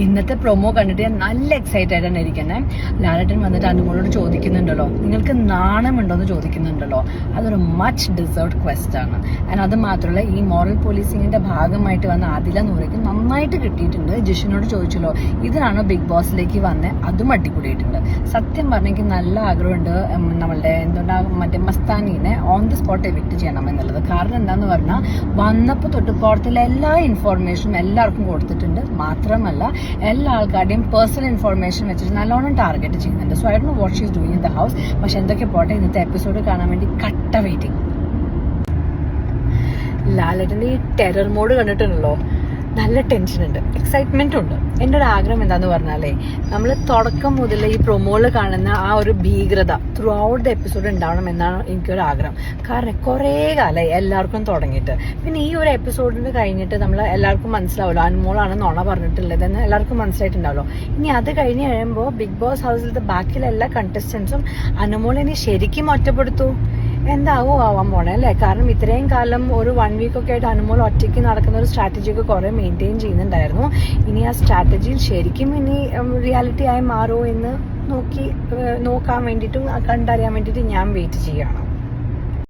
ഇന്നത്തെ പ്രൊമോ കണ്ടിട്ട് ഞാൻ നല്ല എക്സൈറ്റഡ് ആയിട്ടാണ് ഇരിക്കുന്നത് ലാലട്ടൻ വന്നിട്ട് അനുമോളോട് ചോദിക്കുന്നുണ്ടല്ലോ. നിങ്ങൾക്ക് നാണമുണ്ടോ എന്ന് ചോദിക്കുന്നുണ്ടല്ലോ. അതൊരു മച്ച് ഡിസേർവ്ഡ് ക്വസ്റ്റ് ആണ്. ആൻഡ് അത് മാത്രമല്ല ഈ മോറൽ പോലീസിങ്ങിന്റെ ഭാഗമായിട്ട് വന്ന ആദില നൂറയ്ക്ക് നന്നായിട്ട് കിട്ടിയിട്ടുണ്ട്. ജിഷിനോട് ചോദിച്ചല്ലോ ഇതാണ് ബിഗ് ബോസിലേക്ക് വന്ന്? അതും അടിപൊളിയിട്ടുണ്ട് സത്യം പറഞ്ഞെങ്കിൽ നല്ല ആഗ്രഹമുണ്ട് നമ്മളുടെ എന്തുകൊണ്ടാ മറ്റേ മസ്താനീനെ ഓൺ ദി സ്പോട്ട് എവിക്ട് ചെയ്യണം എന്നുള്ളത്. കാരണം എന്താന്ന് പറഞ്ഞാൽ വന്നപ്പോൾ തൊട്ട് പുറത്തുള്ള എല്ലാ ഇൻഫോർമേഷനും എല്ലാവർക്കും കൊടുത്തിട്ടുണ്ട്. മാത്രമല്ല എല്ലാ ആൾക്കാരുടെയും പേഴ്സണൽ ഇൻഫർമേഷൻ വെച്ചിട്ട് നല്ലോണം ടാർഗറ്റ് ചെയ്യുന്നുണ്ട്. So I do what she's doing in the house പക്ഷെ എന്തൊക്കെ പോട്ടെ ഇന്നത്തെ എപ്പിസോഡ് കാണാൻ വേണ്ടി കട്ട വെയിറ്റിംഗ് ലാലേട്ടന്റെ ഈ ടെറർ മോഡ് കണ്ടിട്ടുണ്ടല്ലോ? നല്ല ടെൻഷൻ ഉണ്ട്. എക്സൈറ്റ്മെന്റ് ഉണ്ട്. എന്റെ ഒരു ആഗ്രഹം എന്താന്ന് പറഞ്ഞാലേ നമ്മൾ തുടക്കം മുതൽ ഈ പ്രൊമോയിൽ കാണുന്ന ആ ഒരു ഭീകരത ത്രൂ ഔട്ട് ദ എപ്പിസോഡ് ഉണ്ടാവണം എന്നാണ് എനിക്കൊരു ആഗ്രഹം. കാരണം കുറേ കാലമായി എല്ലാവർക്കും തുടങ്ങിയിട്ട്. പിന്നെ ഈ ഒരു എപ്പിസോഡിന് കഴിഞ്ഞിട്ട് നമ്മൾ എല്ലാവർക്കും മനസ്സിലാവുമല്ലോ അനുമോളാണ് നുണ പറഞ്ഞിട്ടുള്ളതെന്ന് എല്ലാവർക്കും മനസ്സിലായിട്ടുണ്ടാവുമല്ലോ ഇനി അത് കഴിഞ്ഞ് കഴിയുമ്പോൾ ബിഗ് ബോസ് ഹൗസിലത്തെ ബാക്കിയുള്ള എല്ലാ കണ്ടസ്റ്റൻസും അനുമോളിനെ ശരിക്കും ഒറ്റപ്പെടുത്തു. എന്താവോ ആവാൻ പോണേ അല്ലേ? കാരണം ഇത്രയും കാലം ഒരു വൺ വീക്ക് ഒക്കെ ആയിട്ട് അനുമോൾ ഒറ്റയ്ക്ക് നടക്കുന്ന ഒരു സ്ട്രാറ്റജി ഒക്കെ കുറെ മെയിന്റെയിൻ ചെയ്യുന്നുണ്ടായിരുന്നു. ഇനി ആ സ്ട്രാറ്റജിയിൽ ശരിക്കും ഇനി റിയാലിറ്റി ആയി മാറുമോ എന്ന് നോക്കി നോക്കാൻ വേണ്ടിയിട്ടും കണ്ടറിയാൻ വേണ്ടിയിട്ട് ഞാൻ വെയിറ്റ് ചെയ്യുകയാണ്.